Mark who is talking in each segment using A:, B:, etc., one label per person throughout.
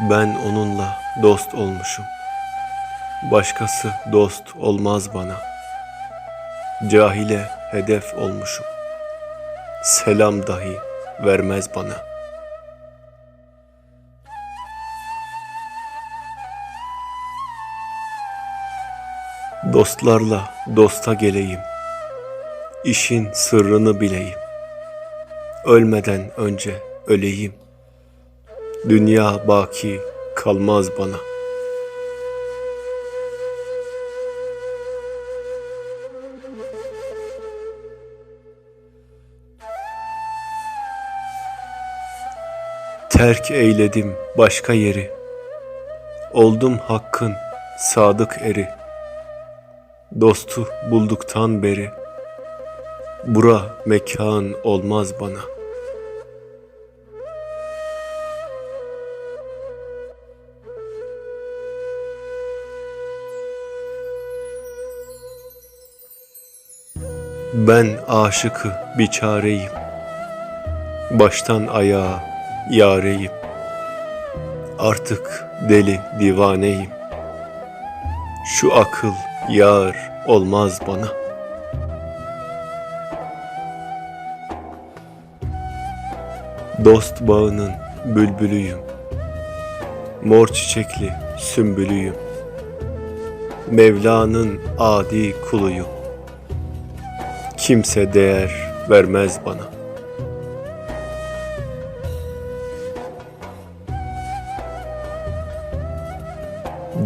A: Ben onunla dost olmuşum. Başkası dost olmaz bana. Cahile hedef olmuşum. Selam dahi vermez bana. Dostlarla dosta geleyim. İşin sırrını bileyim. Ölmeden önce öleyim. Dünya baki kalmaz bana. Terk eyledim başka yeri. Oldum hakkın sadık eri. Dostu bulduktan beri. Bura mekan olmaz bana. Ben aşıkı biçareyim. Baştan ayağa yareyim. Artık deli divaneyim. Şu akıl yar olmaz bana. Dost bağının bülbülüyüm. Mor çiçekli sümbülüyüm. Mevla'nın adi kuluyum. Kimse değer vermez bana.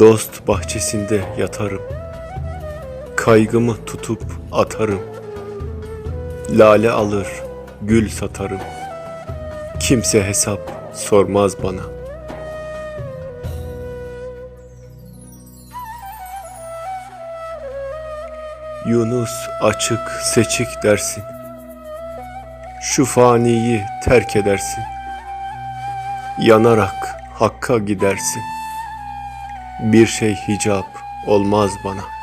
A: Dost bahçesinde yatarım. Kaygımı tutup atarım. Lale alır, gül satarım. Kimse hesap sormaz bana. Yunus açık seçik dersin. Şu faniyi terk edersin. Yanarak hakka gidersin. Bir şey hicap olmaz bana.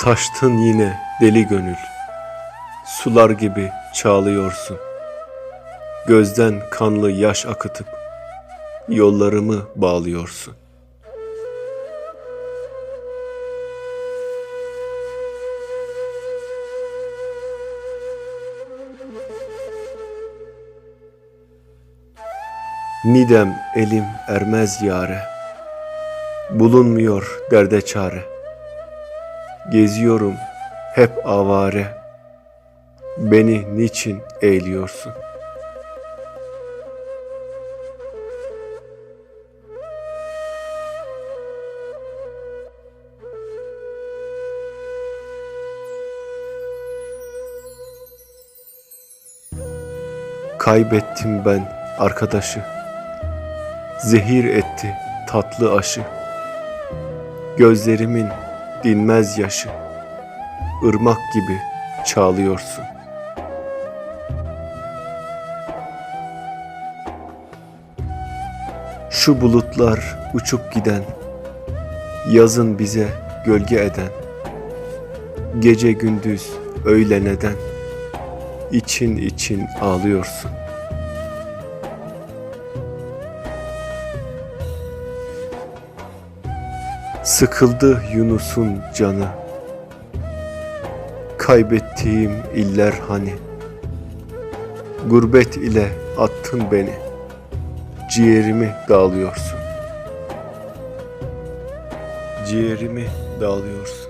A: Taştın yine deli gönül. Sular gibi çağlıyorsun. Gözden kanlı yaş akıtıp yollarımı bağlıyorsun. Nidem elim ermez yare. Bulunmuyor derde çare. Geziyorum hep avare. Beni niçin eğliyorsun? Kaybettim ben arkadaşı. Zehir etti tatlı aşı. Gözlerimin dinmez yaşı. Irmak gibi çağlıyorsun. Şu bulutlar uçup giden, yazın bize gölge eden, gece gündüz öyle neden, için için ağlıyorsun. Sıkıldı Yunus'un canı. Kaybettiğim iller hani. Gurbet ile attın beni. Ciğerimi dağılıyorsun. Ciğerimi dağılıyorsun.